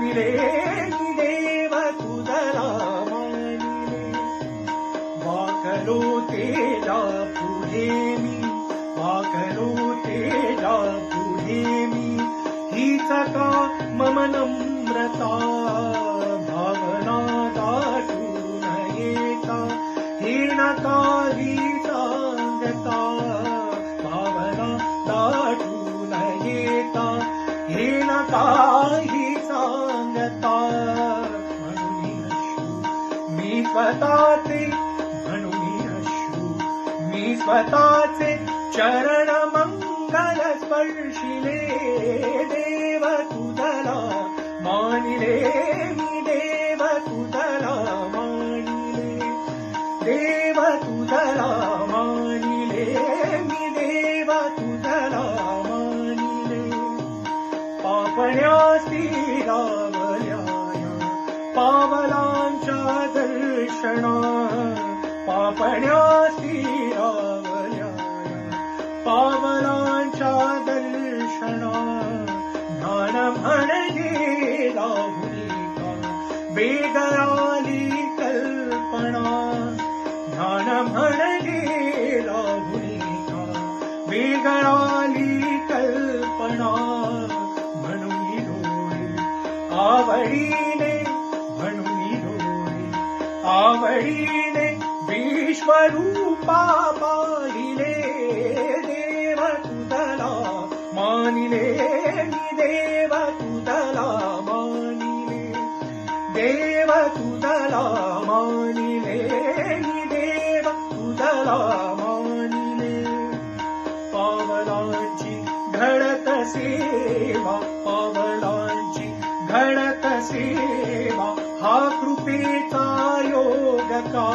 देव मी वाकलो तेजा पुढे मी हीच का मम नम्रता भावना दाटून येता हे नका ही सांगता भावना दाटून येता हे स्वतःचे अश्रू मी स्वतःचे चरण मंगल स्पर्शिले देव तुझला मानिले मी देव तुझला मानिले देव तुझला मानिले मी देव तुझला मानिले। पापण्यासी रावल्या पावलांच्या दर्शना पापण्यासी रावल्या पावलांच्या दर्शना ज्ञान म्हणजे राहुलिका वेगळाली कल्पना ज्ञान म्हणजे राहुलिका वेगळाली कल्पना म्हणून डोळे आवडीने म्हणून डोळे आवडीने विश्वरूपा पाहिले देव तुझला मानिले मी देव तुझला मानिले देव तुझला मानिले मी देव तुझला मानिले पावलांची घडत सेवा पावलांची घडत सेवा हा योग का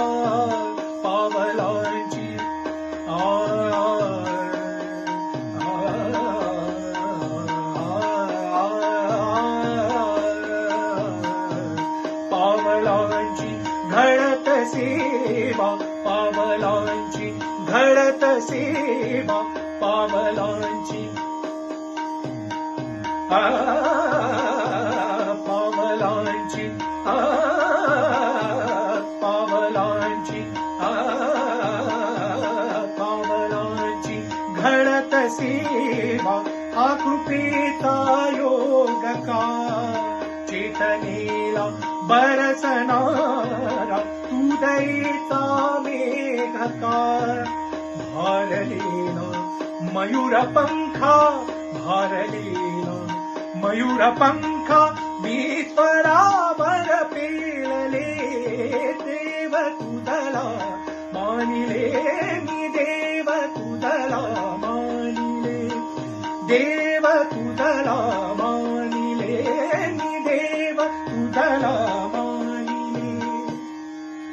पावलांची आ, पावलांची घडत सेवा पावलांची घडत सेवा पावलांची आ, घडत सेवा हा कृपेचा योग का चेतनेला बरसणारा तू दयेचा मेघकार भारलेला मयूर पंखा भारलेला मयूर पंखा मी स्वरावर पेलले देव तुझला मानिले मी did.